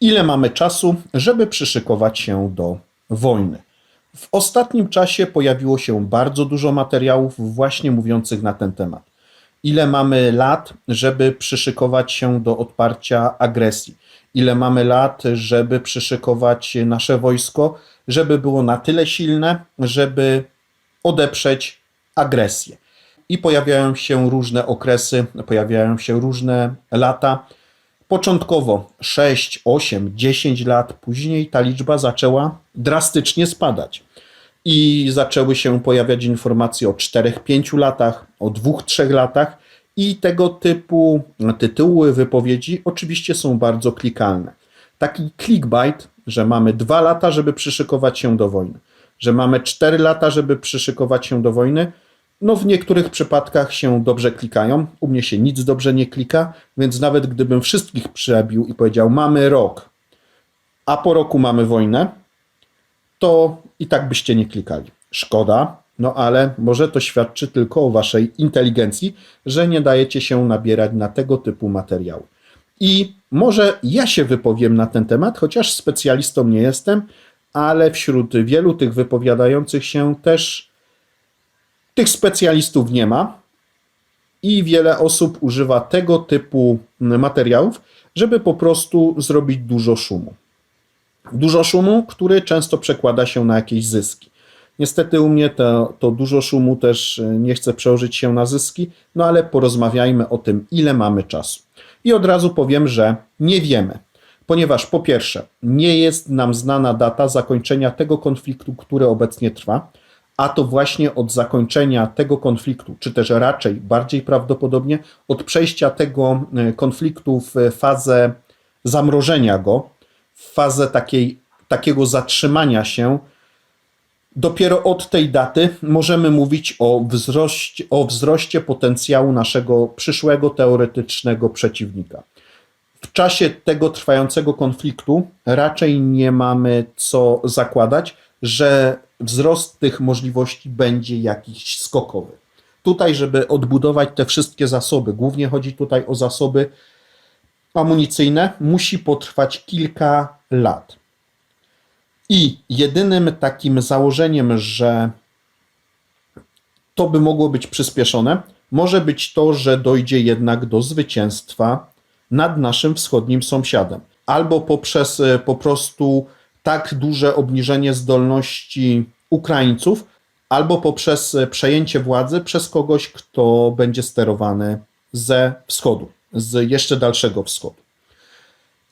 ile mamy czasu, żeby przyszykować się do wojny. W ostatnim czasie pojawiło się bardzo dużo materiałów właśnie mówiących na ten temat. Ile mamy lat, żeby przyszykować się do odparcia agresji? Ile mamy lat, żeby przyszykować nasze wojsko, żeby było na tyle silne, żeby odeprzeć agresję? I pojawiają się różne okresy, pojawiają się różne lata. Początkowo 6, 8, 10 lat, później ta liczba zaczęła drastycznie spadać. I zaczęły się pojawiać informacje o 4-5 latach, o 2-3 latach, i tego typu tytuły, wypowiedzi oczywiście są bardzo klikalne. Taki clickbait, że mamy 2 lata, żeby przyszykować się do wojny, że mamy 4 lata, żeby przyszykować się do wojny, no w niektórych przypadkach się dobrze klikają. U mnie się nic dobrze nie klika, więc nawet gdybym wszystkich przebił i powiedział mamy rok, a po roku mamy wojnę, to i tak byście nie klikali. Szkoda, no ale może to świadczy tylko o waszej inteligencji, że nie dajecie się nabierać na tego typu materiały. I może ja się wypowiem na ten temat, chociaż specjalistą nie jestem, ale wśród wielu tych wypowiadających się też tych specjalistów nie ma i wiele osób używa tego typu materiałów, żeby po prostu zrobić dużo szumu. Dużo szumu, który często przekłada się na jakieś zyski. Niestety u mnie to, to dużo szumu też nie chce przełożyć się na zyski, no ale porozmawiajmy o tym, ile mamy czasu. I od razu powiem, że nie wiemy, ponieważ po pierwsze, nie jest nam znana data zakończenia tego konfliktu, który obecnie trwa, a to właśnie od zakończenia tego konfliktu, czy też raczej bardziej prawdopodobnie od przejścia tego e, konfliktu w fazę zamrożenia go, w fazę takiej, takiego zatrzymania się, dopiero od tej daty możemy mówić o wzroście, o wzroście potencjału naszego przyszłego teoretycznego przeciwnika. W czasie tego trwającego konfliktu raczej nie mamy co zakładać, że wzrost tych możliwości będzie jakiś skokowy. Tutaj, żeby odbudować te wszystkie zasoby, głównie chodzi tutaj o zasoby amunicyjne, musi potrwać kilka lat. I jedynym takim założeniem, że to by mogło być przyspieszone, może być to, że dojdzie jednak do zwycięstwa nad naszym wschodnim sąsiadem. Albo poprzez e, po prostu tak duże obniżenie zdolności Ukraińców, albo poprzez przejęcie władzy przez kogoś, kto będzie sterowany ze wschodu, z jeszcze dalszego wschodu.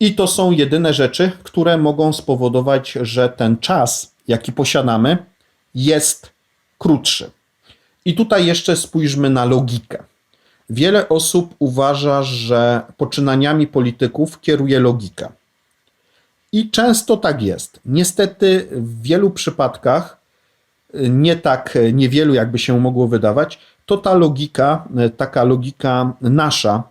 I to są jedyne rzeczy, które mogą spowodować, że ten czas, jaki posiadamy, jest krótszy. I tutaj jeszcze spójrzmy na logikę. Wiele osób uważa, że poczynaniami polityków kieruje logika. I często tak jest. Niestety w wielu przypadkach, nie tak niewielu, jakby się mogło wydawać, to ta logika, taka logika nasza,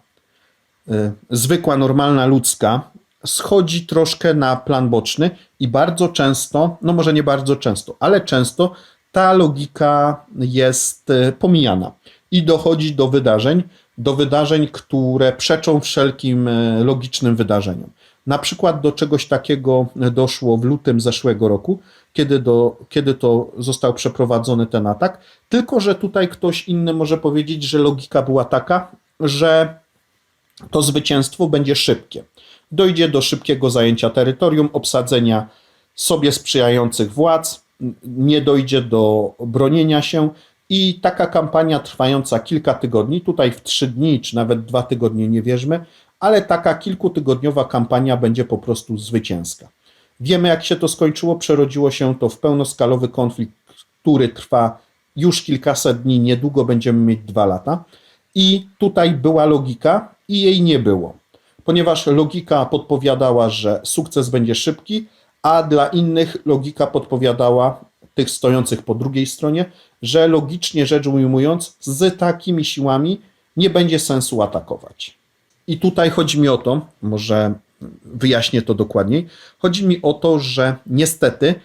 zwykła, normalna, ludzka, schodzi troszkę na plan boczny i bardzo często, no może nie bardzo często, ale często ta logika jest pomijana i dochodzi do wydarzeń, do wydarzeń, które przeczą wszelkim logicznym wydarzeniom. Na przykład do czegoś takiego doszło w lutym zeszłego roku, kiedy, do, kiedy to został przeprowadzony ten atak. Tylko, że tutaj ktoś inny może powiedzieć, że logika była taka, że to zwycięstwo będzie szybkie. Dojdzie do szybkiego zajęcia terytorium, obsadzenia sobie sprzyjających władz, nie dojdzie do bronienia się i taka kampania trwająca kilka tygodni, tutaj w trzy dni czy nawet dwa tygodnie nie wierzmy, ale taka kilkutygodniowa kampania będzie po prostu zwycięska. Wiemy, jak się to skończyło. Przerodziło się to w pełnoskalowy konflikt, który trwa już kilkaset dni, niedługo będziemy mieć dwa lata. I tutaj była logika, i jej nie było, ponieważ logika podpowiadała, że sukces będzie szybki, a dla innych logika podpowiadała, tych stojących po drugiej stronie, że logicznie rzecz ujmując, z takimi siłami nie będzie sensu atakować. I tutaj chodzi mi o to, może wyjaśnię to dokładniej. Chodzi mi o to, że niestety,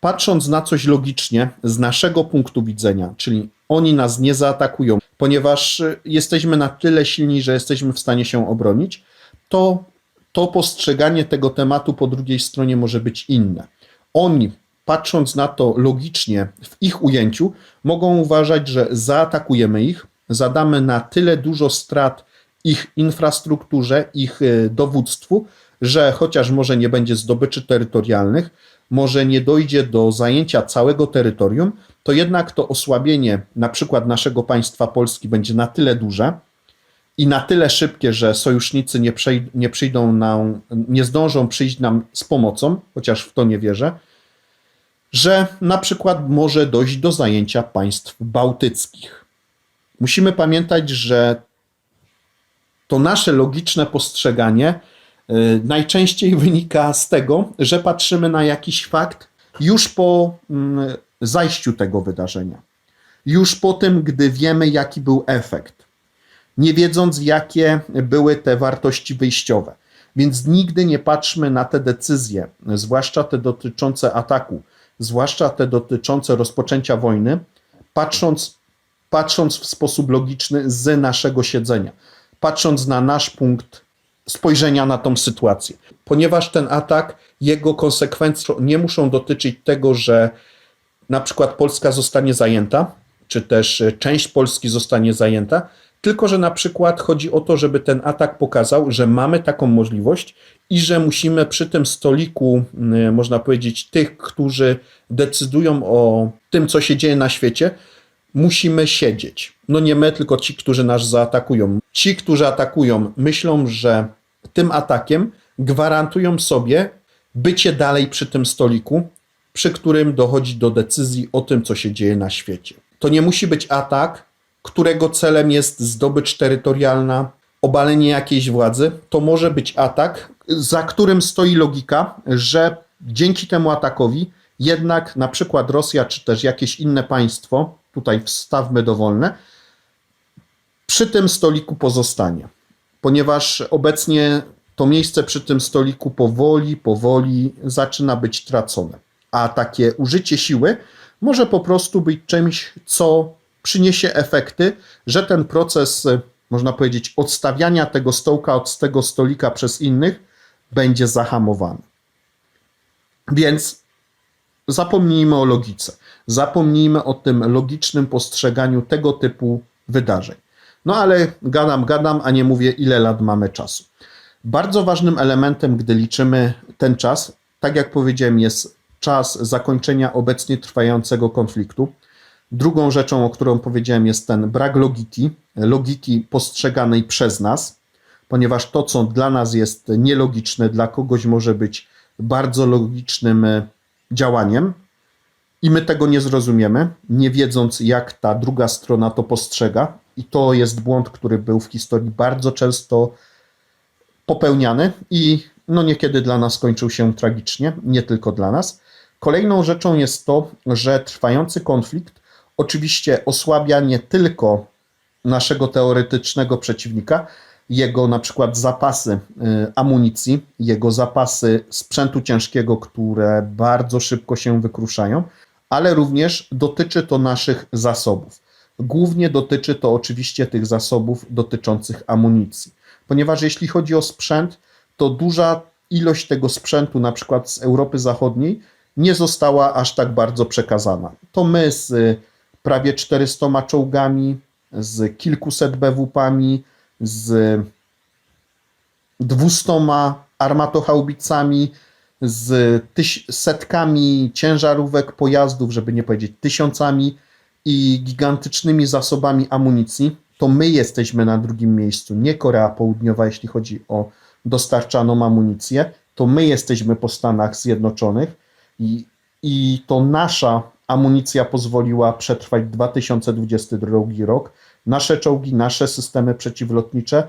patrząc na coś logicznie, z naszego punktu widzenia, czyli oni nas nie zaatakują, ponieważ jesteśmy na tyle silni, że jesteśmy w stanie się obronić, to to postrzeganie tego tematu po drugiej stronie może być inne. Oni, patrząc na to logicznie w ich ujęciu, mogą uważać, że zaatakujemy ich, zadamy na tyle dużo strat ich infrastrukturze, ich y, dowództwu, że chociaż może nie będzie zdobyczy terytorialnych, może nie dojdzie do zajęcia całego terytorium, to jednak to osłabienie na przykład naszego państwa Polski będzie na tyle duże i na tyle szybkie, że sojusznicy nie, przej- nie przyjdą nam, nie zdążą przyjść nam z pomocą, chociaż w to nie wierzę, że na przykład może dojść do zajęcia państw bałtyckich. Musimy pamiętać, że to nasze logiczne postrzeganie y, najczęściej wynika z tego, że patrzymy na jakiś fakt już po mm, zajściu tego wydarzenia. Już po tym, gdy wiemy, jaki był efekt, nie wiedząc, jakie były te wartości wyjściowe. Więc nigdy nie patrzmy na te decyzje, zwłaszcza te dotyczące ataku, zwłaszcza te dotyczące rozpoczęcia wojny, patrząc, patrząc w sposób logiczny z naszego siedzenia, patrząc na nasz punkt spojrzenia na tą sytuację. Ponieważ ten atak, jego konsekwencje nie muszą dotyczyć tego, że na przykład Polska zostanie zajęta, czy też e, część Polski zostanie zajęta, tylko że na przykład chodzi o to, żeby ten atak pokazał, że mamy taką możliwość i że musimy przy tym stoliku, y, można powiedzieć, tych, którzy decydują o tym, co się dzieje na świecie, musimy siedzieć. No nie my, tylko ci, którzy nas zaatakują. Ci, którzy atakują, myślą, że tym atakiem gwarantują sobie bycie dalej przy tym stoliku, przy którym dochodzi do decyzji o tym, co się dzieje na świecie. To nie musi być atak, którego celem jest zdobycz terytorialna, obalenie jakiejś władzy. To może być atak, za którym stoi logika, że dzięki temu atakowi jednak na przykład Rosja czy też jakieś inne państwo, tutaj wstawmy dowolne, przy tym stoliku pozostanie. Ponieważ obecnie to miejsce przy tym stoliku powoli, powoli zaczyna być tracone. A takie użycie siły może po prostu być czymś, co przyniesie efekty, że ten proces, można powiedzieć, odstawiania tego stołka od tego stolika przez innych będzie zahamowany. Więc zapomnijmy o logice. Zapomnijmy o tym logicznym postrzeganiu tego typu wydarzeń. No ale gadam, gadam, a nie mówię, ile lat mamy czasu. Bardzo ważnym elementem, gdy liczymy ten czas, tak jak powiedziałem, jest czas zakończenia obecnie trwającego konfliktu. Drugą rzeczą, o którą powiedziałem, jest ten brak logiki, logiki postrzeganej przez nas, ponieważ to, co dla nas jest nielogiczne, dla kogoś może być bardzo logicznym e, działaniem i my tego nie zrozumiemy, nie wiedząc, jak ta druga strona to postrzega. I to jest błąd, który był w historii bardzo często popełniany i no niekiedy dla nas skończył się tragicznie, nie tylko dla nas. Kolejną rzeczą jest to, że trwający konflikt oczywiście osłabia nie tylko naszego teoretycznego przeciwnika, jego na przykład zapasy y, amunicji, jego zapasy sprzętu ciężkiego, które bardzo szybko się wykruszają, ale również dotyczy to naszych zasobów. Głównie dotyczy to oczywiście tych zasobów dotyczących amunicji, ponieważ jeśli chodzi o sprzęt, to duża ilość tego sprzętu, na przykład z Europy Zachodniej, nie została aż tak bardzo przekazana. To my z prawie 400 czołgami, z kilkuset BWP-ami, z 200 armatochaubicami, z setkami ciężarówek, pojazdów, żeby nie powiedzieć tysiącami i gigantycznymi zasobami amunicji, to my jesteśmy na drugim miejscu, nie Korea Południowa, jeśli chodzi o dostarczaną amunicję, to my jesteśmy po Stanach Zjednoczonych i, i to nasza amunicja pozwoliła przetrwać 2022 rok. Nasze czołgi, nasze systemy przeciwlotnicze,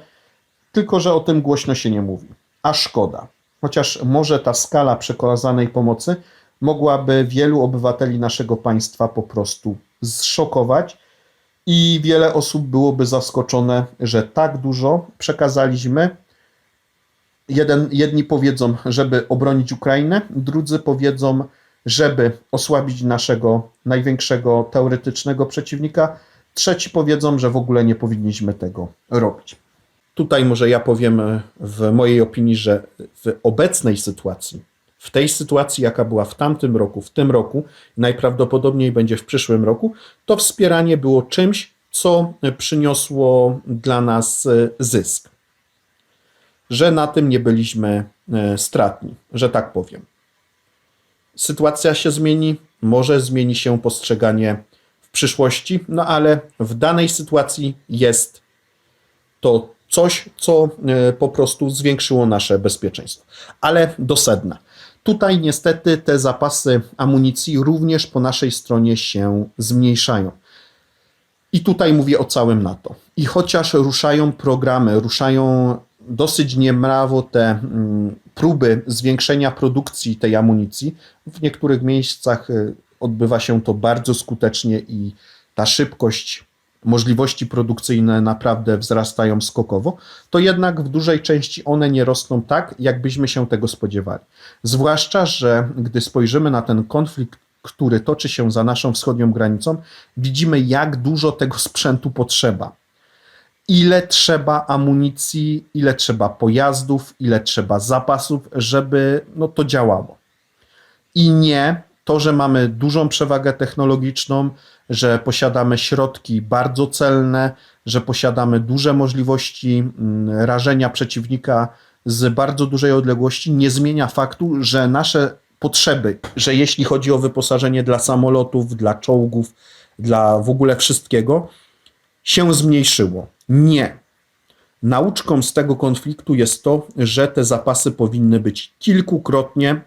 tylko że o tym głośno się nie mówi. A szkoda. Chociaż może ta skala przekazanej pomocy mogłaby wielu obywateli naszego państwa po prostu zszokować i wiele osób byłoby zaskoczone, że tak dużo przekazaliśmy. Jeden, jedni powiedzą, żeby obronić Ukrainę, drudzy powiedzą, żeby osłabić naszego największego teoretycznego przeciwnika. Trzeci powiedzą, że w ogóle nie powinniśmy tego robić. Tutaj może ja powiem e, w mojej opinii, że w obecnej sytuacji, w tej sytuacji, jaka była w tamtym roku, w tym roku, najprawdopodobniej będzie w przyszłym roku, to wspieranie było czymś, co przyniosło dla nas e, zysk. Że na tym nie byliśmy e, stratni, że tak powiem. Sytuacja się zmieni, może zmieni się postrzeganie w przyszłości, no ale w danej sytuacji jest to coś, co e, po prostu zwiększyło nasze bezpieczeństwo. Ale do sedna. Tutaj niestety te zapasy amunicji również po naszej stronie się zmniejszają. I tutaj mówię o całym NATO. I chociaż ruszają programy, ruszają dosyć niemrawo te mm, próby zwiększenia produkcji tej amunicji, w niektórych miejscach y, odbywa się to bardzo skutecznie i ta szybkość, możliwości produkcyjne naprawdę wzrastają skokowo, to jednak w dużej części one nie rosną tak, jakbyśmy się tego spodziewali. Zwłaszcza, że gdy spojrzymy na ten konflikt, który toczy się za naszą wschodnią granicą, widzimy, jak dużo tego sprzętu potrzeba ile trzeba amunicji, ile trzeba pojazdów, ile trzeba zapasów, żeby no, to działało. I nie to, że mamy dużą przewagę technologiczną, że posiadamy środki bardzo celne, że posiadamy duże możliwości mm, rażenia przeciwnika z bardzo dużej odległości, nie zmienia faktu, że nasze potrzeby, że jeśli chodzi o wyposażenie dla samolotów, dla czołgów, dla w ogóle wszystkiego, się zmniejszyło. Nie. Nauczką z tego konfliktu jest to, że te zapasy powinny być kilkukrotnie,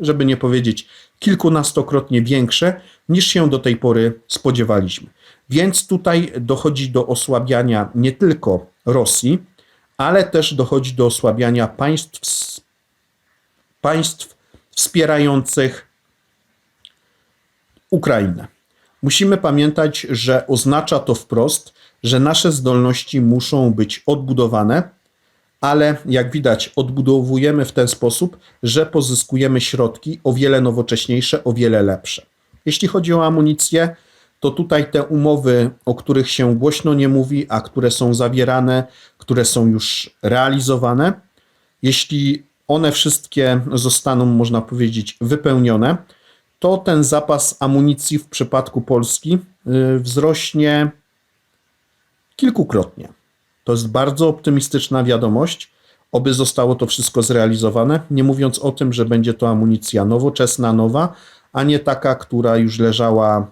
żeby nie powiedzieć kilkunastokrotnie większe, niż się do tej pory spodziewaliśmy. Więc tutaj dochodzi do osłabiania nie tylko Rosji, ale też dochodzi do osłabiania państw, państw wspierających Ukrainę. Musimy pamiętać, że oznacza to wprost, że nasze zdolności muszą być odbudowane, ale jak widać, odbudowujemy w ten sposób, że pozyskujemy środki o wiele nowocześniejsze, o wiele lepsze. Jeśli chodzi o amunicję, to tutaj te umowy, o których się głośno nie mówi, a które są zawierane, które są już realizowane, jeśli one wszystkie zostaną, można powiedzieć, wypełnione, to ten zapas amunicji w przypadku Polski y, wzrośnie kilkukrotnie. To jest bardzo optymistyczna wiadomość, oby zostało to wszystko zrealizowane, nie mówiąc o tym, że będzie to amunicja nowoczesna, nowa, a nie taka, która już leżała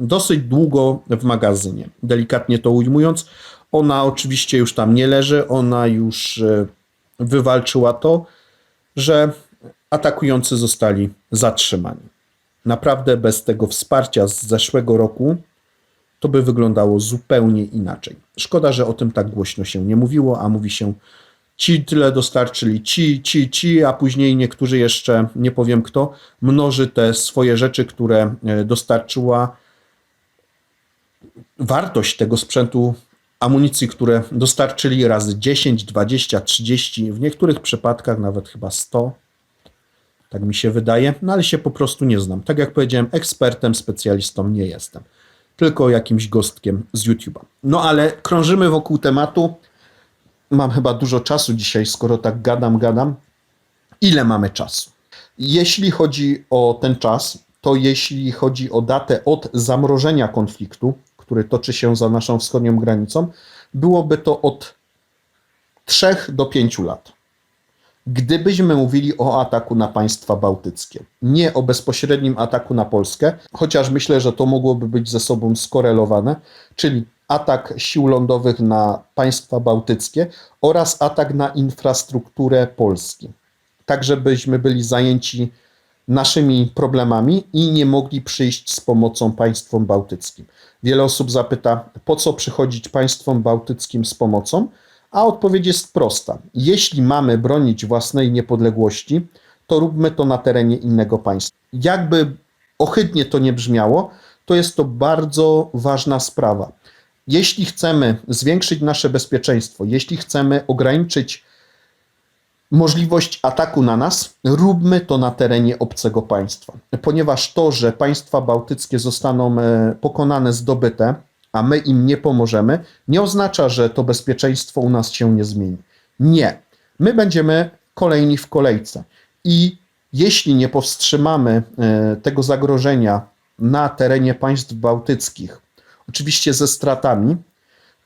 dosyć długo w magazynie. Delikatnie to ujmując, ona oczywiście już tam nie leży, ona już y, wywalczyła to, że atakujący zostali zatrzymani. Naprawdę bez tego wsparcia z zeszłego roku to by wyglądało zupełnie inaczej. Szkoda, że o tym tak głośno się nie mówiło, a mówi się ci tyle dostarczyli, ci, ci, ci, a później niektórzy jeszcze, nie powiem kto, mnoży te swoje rzeczy, które e, dostarczyła wartość tego sprzętu, amunicji, które dostarczyli razy 10, 20, 30, w niektórych przypadkach nawet chyba 100 tak mi się wydaje, no ale się po prostu nie znam. Tak jak powiedziałem, ekspertem, specjalistą nie jestem, tylko jakimś gostkiem z YouTube'a. No ale krążymy wokół tematu. Mam chyba dużo czasu dzisiaj, skoro tak gadam, gadam. Ile mamy czasu? Jeśli chodzi o ten czas, to jeśli chodzi o datę od zamrożenia konfliktu, który toczy się za naszą wschodnią granicą, byłoby to od 3 do 5 lat. Gdybyśmy mówili o ataku na państwa bałtyckie, nie o bezpośrednim ataku na Polskę, chociaż myślę, że to mogłoby być ze sobą skorelowane, czyli atak sił lądowych na państwa bałtyckie oraz atak na infrastrukturę Polski. Tak, żebyśmy byli zajęci naszymi problemami i nie mogli przyjść z pomocą państwom bałtyckim. Wiele osób zapyta, po co przychodzić państwom bałtyckim z pomocą? A odpowiedź jest prosta. Jeśli mamy bronić własnej niepodległości, to róbmy to na terenie innego państwa. Jakby ohydnie to nie brzmiało, to jest to bardzo ważna sprawa. Jeśli chcemy zwiększyć nasze bezpieczeństwo, jeśli chcemy ograniczyć możliwość ataku na nas, róbmy to na terenie obcego państwa. Ponieważ to, że państwa bałtyckie zostaną e, pokonane, zdobyte, a my im nie pomożemy, nie oznacza, że to bezpieczeństwo u nas się nie zmieni. Nie. My będziemy kolejni w kolejce. I jeśli nie powstrzymamy e, tego zagrożenia na terenie państw bałtyckich, oczywiście ze stratami,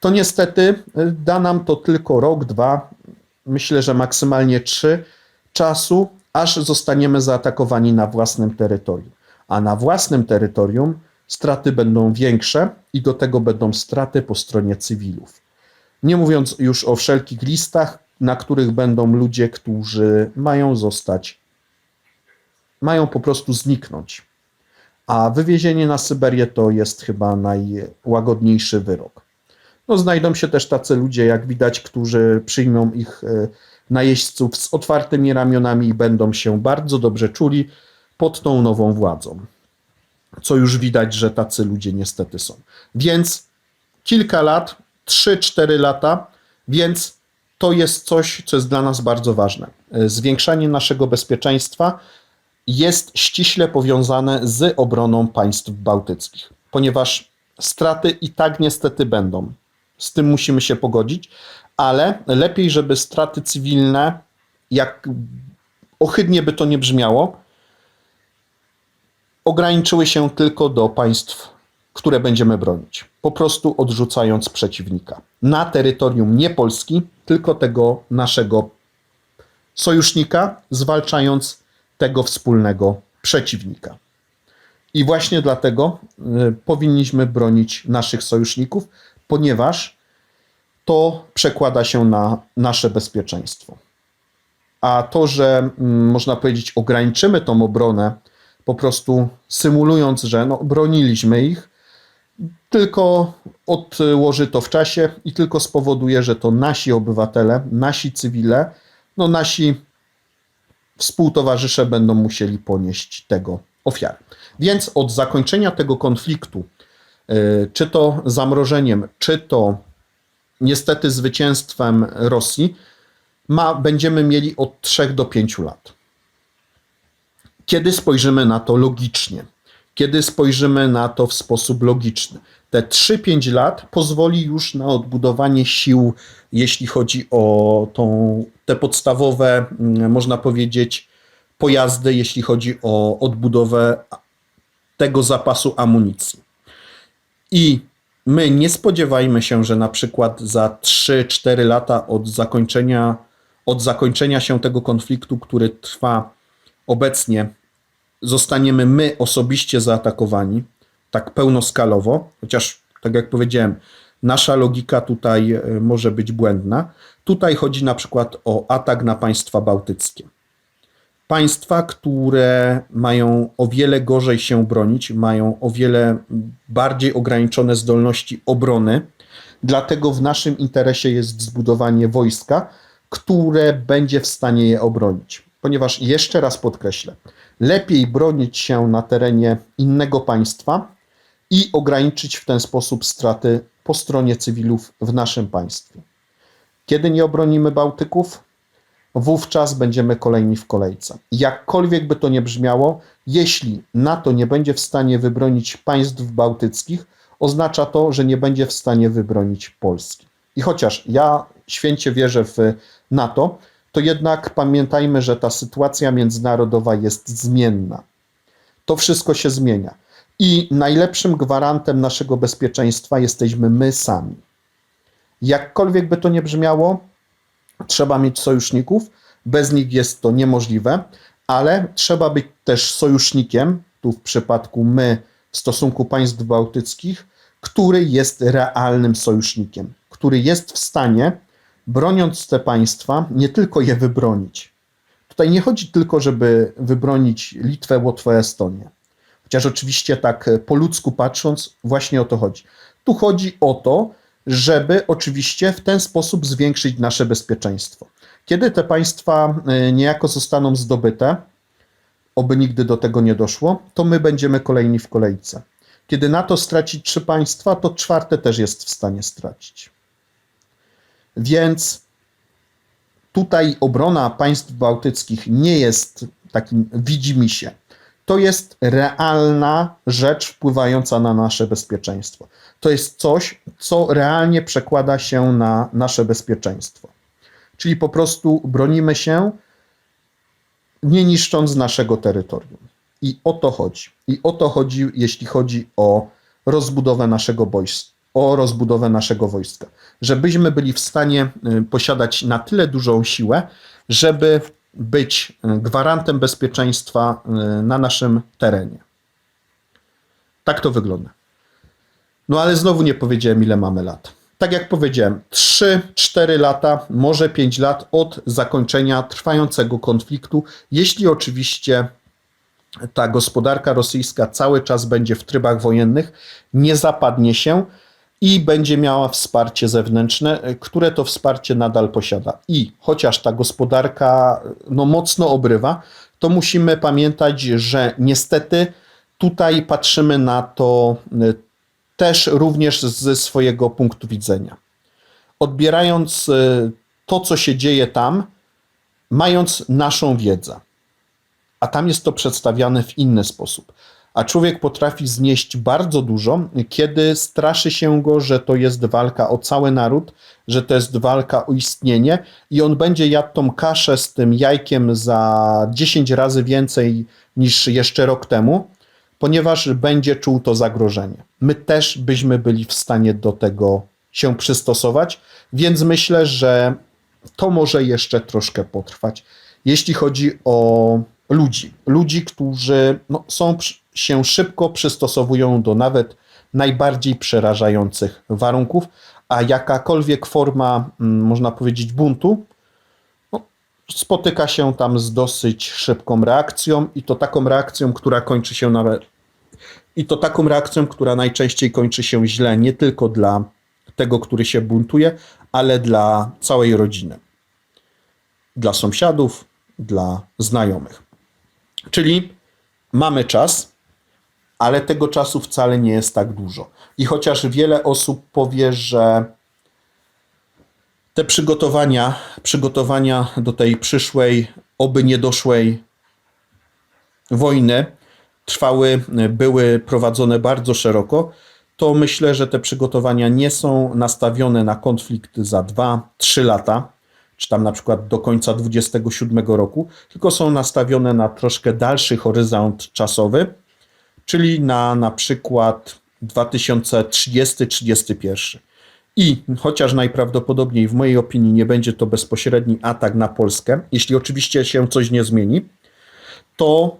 to niestety e, da nam to tylko rok, dwa, myślę, że maksymalnie trzy czasu, aż zostaniemy zaatakowani na własnym terytorium. A na własnym terytorium straty będą większe i do tego będą straty po stronie cywilów. Nie mówiąc już o wszelkich listach, na których będą ludzie, którzy mają zostać, mają po prostu zniknąć. A wywiezienie na Syberię to jest chyba najłagodniejszy wyrok. No, znajdą się też tacy ludzie, jak widać, którzy przyjmą ich e, najeźdźców z otwartymi ramionami i będą się bardzo dobrze czuli pod tą nową władzą. Co już widać, że tacy ludzie niestety są. Więc kilka lat, 3-4 lata, więc to jest coś, co jest dla nas bardzo ważne. E, Zwiększanie naszego bezpieczeństwa jest ściśle powiązane z obroną państw bałtyckich, ponieważ straty i tak niestety będą. Z tym musimy się pogodzić, ale lepiej, żeby straty cywilne, jak ohydnie by to nie brzmiało, ograniczyły się tylko do państw, które będziemy bronić. Po prostu odrzucając przeciwnika. Na terytorium nie Polski, tylko tego naszego sojusznika, zwalczając tego wspólnego przeciwnika. I właśnie dlatego y, powinniśmy bronić naszych sojuszników, ponieważ to przekłada się na nasze bezpieczeństwo. A to, że mm, można powiedzieć, ograniczymy tą obronę, po prostu symulując, że no, broniliśmy ich, tylko odłoży to w czasie i tylko spowoduje, że to nasi obywatele, nasi cywile, no nasi współtowarzysze będą musieli ponieść tego ofiary. Więc od zakończenia tego konfliktu, y, czy to zamrożeniem, czy to niestety zwycięstwem Rosji, ma, będziemy mieli od 3 do 5 lat. Kiedy spojrzymy na to logicznie, kiedy spojrzymy na to w sposób logiczny, te 3-5 lat pozwoli już na odbudowanie sił, jeśli chodzi o tą, te podstawowe, mm, można powiedzieć, pojazdy, jeśli chodzi o odbudowę tego zapasu amunicji. I my nie spodziewajmy się, że na przykład za 3-4 lata od zakończenia, od zakończenia się tego konfliktu, który trwa obecnie, zostaniemy my osobiście zaatakowani, tak pełnoskalowo, chociaż, tak jak powiedziałem, nasza logika tutaj e, może być błędna. Tutaj chodzi na przykład o atak na państwa bałtyckie. Państwa, które mają o wiele gorzej się bronić, mają o wiele bardziej ograniczone zdolności obrony, dlatego w naszym interesie jest zbudowanie wojska, które będzie w stanie je obronić. Ponieważ jeszcze raz podkreślę, lepiej bronić się na terenie innego państwa i ograniczyć w ten sposób straty po stronie cywilów w naszym państwie. Kiedy nie obronimy Bałtyków, wówczas będziemy kolejni w kolejce. Jakkolwiek by to nie brzmiało, jeśli NATO nie będzie w stanie wybronić państw bałtyckich, oznacza to, że nie będzie w stanie wybronić Polski. I chociaż ja święcie wierzę w NATO, to jednak pamiętajmy, że ta sytuacja międzynarodowa jest zmienna. To wszystko się zmienia. I najlepszym gwarantem naszego bezpieczeństwa jesteśmy my sami. Jakkolwiek by to nie brzmiało, trzeba mieć sojuszników, bez nich jest to niemożliwe, ale trzeba być też sojusznikiem, tu w przypadku my w stosunku państw bałtyckich, który jest realnym sojusznikiem, który jest w stanie, broniąc te państwa, nie tylko je wybronić. Tutaj nie chodzi tylko, żeby wybronić Litwę, Łotwę, Estonię. Chociaż oczywiście tak po ludzku patrząc, właśnie o to chodzi. Tu chodzi o to, żeby oczywiście w ten sposób zwiększyć nasze bezpieczeństwo. Kiedy te państwa y, niejako zostaną zdobyte, oby nigdy do tego nie doszło, to my będziemy kolejni w kolejce. Kiedy NATO straci trzy państwa, to czwarte też jest w stanie stracić. Więc tutaj obrona państw bałtyckich nie jest takim widzimisię. to jest realna rzecz wpływająca na nasze bezpieczeństwo. To jest coś, co realnie przekłada się na nasze bezpieczeństwo. Czyli po prostu bronimy się, nie niszcząc naszego terytorium. I o to chodzi. I o to chodzi, jeśli chodzi o rozbudowę naszego wojska. O rozbudowę naszego wojska. Żebyśmy byli w stanie y, posiadać na tyle dużą siłę, żeby być y, gwarantem bezpieczeństwa y, na naszym terenie. Tak to wygląda. No ale znowu nie powiedziałem, ile mamy lat. Tak jak powiedziałem, 3-4 lata, może 5 lat od zakończenia trwającego konfliktu, jeśli oczywiście ta gospodarka rosyjska cały czas będzie w trybach wojennych, nie zapadnie się i będzie miała wsparcie zewnętrzne, które to wsparcie nadal posiada. I chociaż ta gospodarka no, mocno obrywa, to musimy pamiętać, że niestety tutaj patrzymy na to y, też również ze swojego punktu widzenia. Odbierając to, co się dzieje tam, mając naszą wiedzę a tam jest to przedstawiane w inny sposób. A człowiek potrafi znieść bardzo dużo, kiedy straszy się go, że to jest walka o cały naród, że to jest walka o istnienie i on będzie jadł tą kaszę z tym jajkiem za 10 razy więcej niż jeszcze rok temu, ponieważ będzie czuł to zagrożenie. My też byśmy byli w stanie do tego się przystosować, więc myślę, że to może jeszcze troszkę potrwać. Jeśli chodzi o ludzi. Ludzi, którzy no, są, się szybko przystosowują do nawet najbardziej przerażających warunków, a jakakolwiek forma, mm, można powiedzieć, buntu, no, spotyka się tam z dosyć szybką reakcją i to taką reakcją, która kończy się nawet. I to taką reakcją, która najczęściej kończy się źle nie tylko dla tego, który się buntuje, ale dla całej rodziny. Dla sąsiadów, dla znajomych. Czyli mamy czas, ale tego czasu wcale nie jest tak dużo. I chociaż wiele osób powie, że te przygotowania, przygotowania do tej przyszłej, oby niedoszłej wojny trwały, były prowadzone bardzo szeroko, to myślę, że te przygotowania nie są nastawione na konflikt za 2-3 lata, czy tam na przykład do końca 27 roku, tylko są nastawione na troszkę dalszy horyzont czasowy, czyli na na przykład 2030-31. I chociaż najprawdopodobniej w mojej opinii nie będzie to bezpośredni atak na Polskę, jeśli oczywiście się coś nie zmieni, to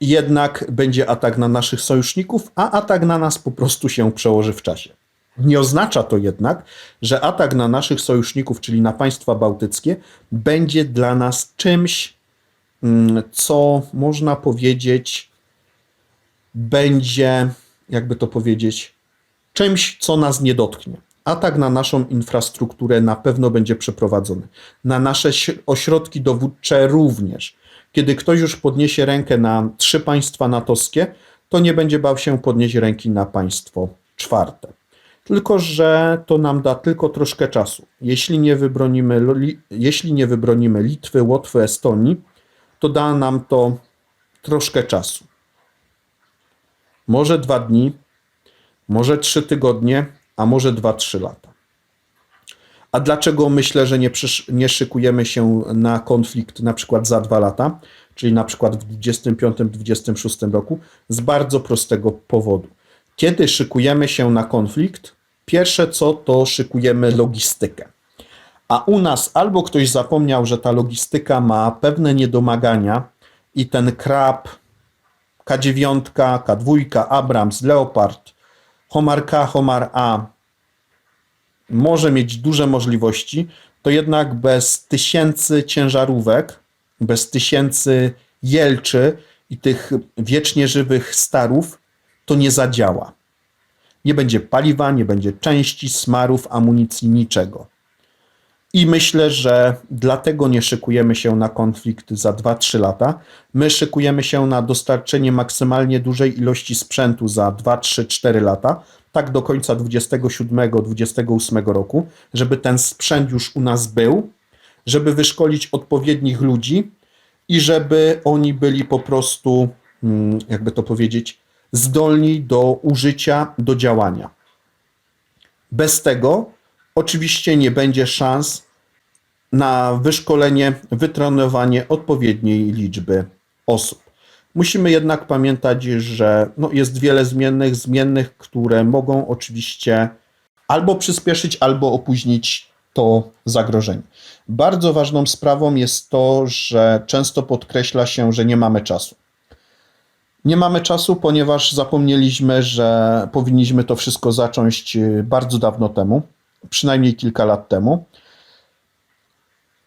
jednak będzie atak na naszych sojuszników, a atak na nas po prostu się przełoży w czasie. Nie oznacza to jednak, że atak na naszych sojuszników, czyli na państwa bałtyckie, będzie dla nas czymś, co można powiedzieć, będzie, jakby to powiedzieć, czymś, co nas nie dotknie. Atak na naszą infrastrukturę na pewno będzie przeprowadzony. Na nasze ośrodki dowódcze również. Kiedy ktoś już podniesie rękę na trzy państwa natowskie, to nie będzie bał się podnieść ręki na państwo czwarte tylko że to nam da tylko troszkę czasu. Jeśli nie wybronimy, jeśli nie wybronimy Litwy, Łotwy, Estonii, to da nam to troszkę czasu. Może dwa dni, może trzy tygodnie, a może dwa, trzy lata. A dlaczego myślę, że nie, nie szykujemy się na konflikt na przykład za dwa lata, czyli na przykład w 25-26 roku? Z bardzo prostego powodu. Kiedy szykujemy się na konflikt, Pierwsze co, to szykujemy logistykę. A u nas albo ktoś zapomniał, że ta logistyka ma pewne niedomagania i ten krab K9, K2, Abrams, Leopard, Homar K, Homar A może mieć duże możliwości, to jednak bez tysięcy ciężarówek, bez tysięcy jelczy i tych wiecznie żywych starów, to nie zadziała. Nie będzie paliwa, nie będzie części, smarów, amunicji, niczego. I myślę, że dlatego nie szykujemy się na konflikt za 2-3 lata. My szykujemy się na dostarczenie maksymalnie dużej ilości sprzętu za 2, 3, 4 lata, tak do końca 27-28 roku, żeby ten sprzęt już u nas był, żeby wyszkolić odpowiednich ludzi i żeby oni byli po prostu, mm, jakby to powiedzieć, zdolni do użycia, do działania. Bez tego oczywiście nie będzie szans na wyszkolenie, wytrenowanie odpowiedniej liczby osób. Musimy jednak pamiętać, że no jest wiele zmiennych, zmiennych, które mogą oczywiście albo przyspieszyć, albo opóźnić to zagrożenie. Bardzo ważną sprawą jest to, że często podkreśla się, że nie mamy czasu. Nie mamy czasu, ponieważ zapomnieliśmy, że powinniśmy to wszystko zacząć y, bardzo dawno temu, przynajmniej kilka lat temu.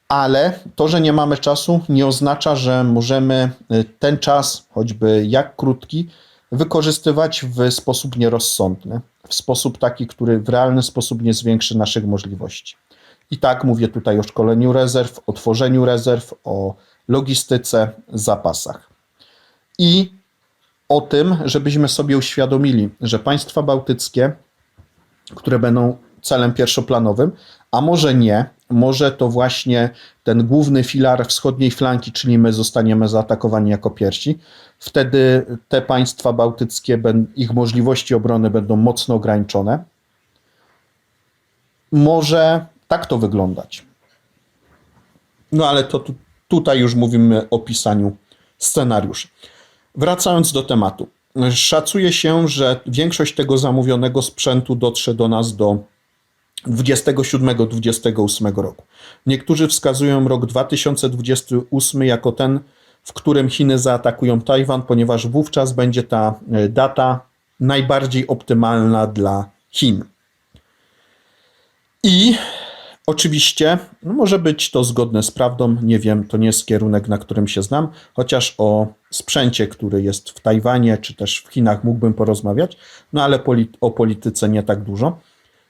Ale to, że nie mamy czasu, nie oznacza, że możemy y, ten czas, choćby jak krótki, wykorzystywać w sposób nierozsądny, w sposób taki, który w realny sposób nie zwiększy naszych możliwości. I tak mówię tutaj o szkoleniu rezerw, o tworzeniu rezerw, o logistyce, zapasach. I o tym, żebyśmy sobie uświadomili, że państwa bałtyckie, które będą celem pierwszoplanowym, a może nie, może to właśnie ten główny filar wschodniej flanki, czyli my zostaniemy zaatakowani jako pierwsi. Wtedy te państwa bałtyckie, ich możliwości obrony będą mocno ograniczone. Może tak to wyglądać. No ale to tu, tutaj już mówimy o pisaniu scenariuszy. Wracając do tematu. Szacuje się, że większość tego zamówionego sprzętu dotrze do nas do 27-28 roku. Niektórzy wskazują rok 2028 jako ten, w którym Chiny zaatakują Tajwan, ponieważ wówczas będzie ta e, data najbardziej optymalna dla Chin. I Oczywiście no może być to zgodne z prawdą, nie wiem, to nie jest kierunek, na którym się znam, chociaż o sprzęcie, który jest w Tajwanie czy też w Chinach mógłbym porozmawiać, no ale o polityce nie tak dużo.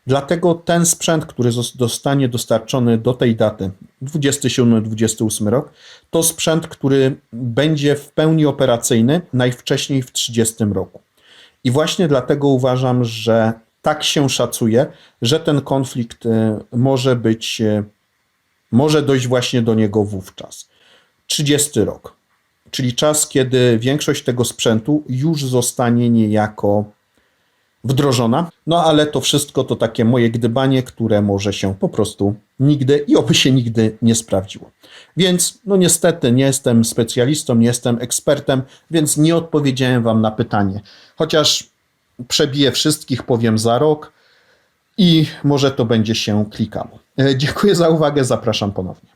Dlatego ten sprzęt, który zos- zostanie dostarczony do tej daty, 27-28 rok, to sprzęt, który będzie w pełni operacyjny najwcześniej w 30 roku. I właśnie dlatego uważam, że tak się szacuje, że ten konflikt e, może być, e, może dojść właśnie do niego wówczas. 30 rok, czyli czas, kiedy większość tego sprzętu już zostanie niejako wdrożona. No ale to wszystko to takie moje gdybanie, które może się po prostu nigdy i oby się nigdy nie sprawdziło. Więc no niestety nie jestem specjalistą, nie jestem ekspertem, więc nie odpowiedziałem wam na pytanie. Chociaż przebiję wszystkich, powiem za rok i może to będzie się klikało. E, Dziękuję za uwagę, zapraszam ponownie.